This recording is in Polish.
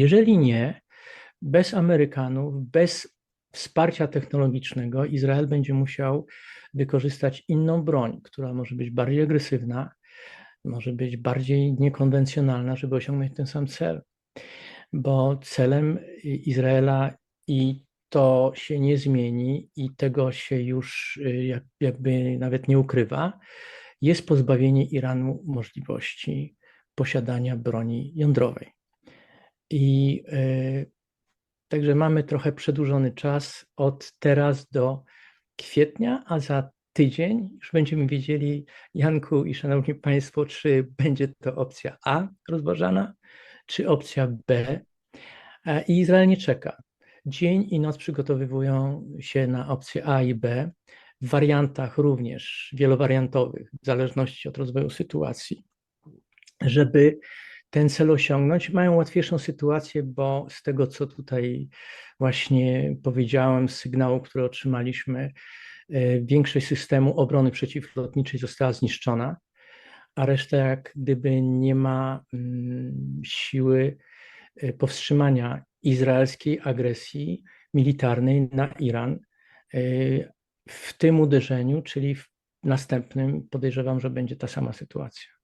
Jeżeli nie, bez Amerykanów, bez wsparcia technologicznego, Izrael będzie musiał wykorzystać inną broń, która może być bardziej agresywna, może być bardziej niekonwencjonalna, żeby osiągnąć ten sam cel. Bo celem Izraela i to się nie zmieni i tego się już jak, jakby nawet nie ukrywa, jest pozbawienie Iranu możliwości posiadania broni jądrowej. I y, także mamy trochę przedłużony czas od teraz do kwietnia, a za tydzień już będziemy wiedzieli, Janku i Szanowni Państwo, czy będzie to opcja A rozważana, czy opcja B. E, I Izrael nie czeka. Dzień i noc przygotowywują się na opcję A i B w wariantach również wielowariantowych, w zależności od rozwoju sytuacji, żeby ten cel osiągnąć. Mają łatwiejszą sytuację, bo z tego, co tutaj właśnie powiedziałem, z sygnału, który otrzymaliśmy, e, większość systemu obrony przeciwlotniczej została zniszczona, a reszta jak gdyby nie ma mm, siły e, powstrzymania izraelskiej agresji militarnej na Iran e, w tym uderzeniu, czyli w następnym podejrzewam, że będzie ta sama sytuacja.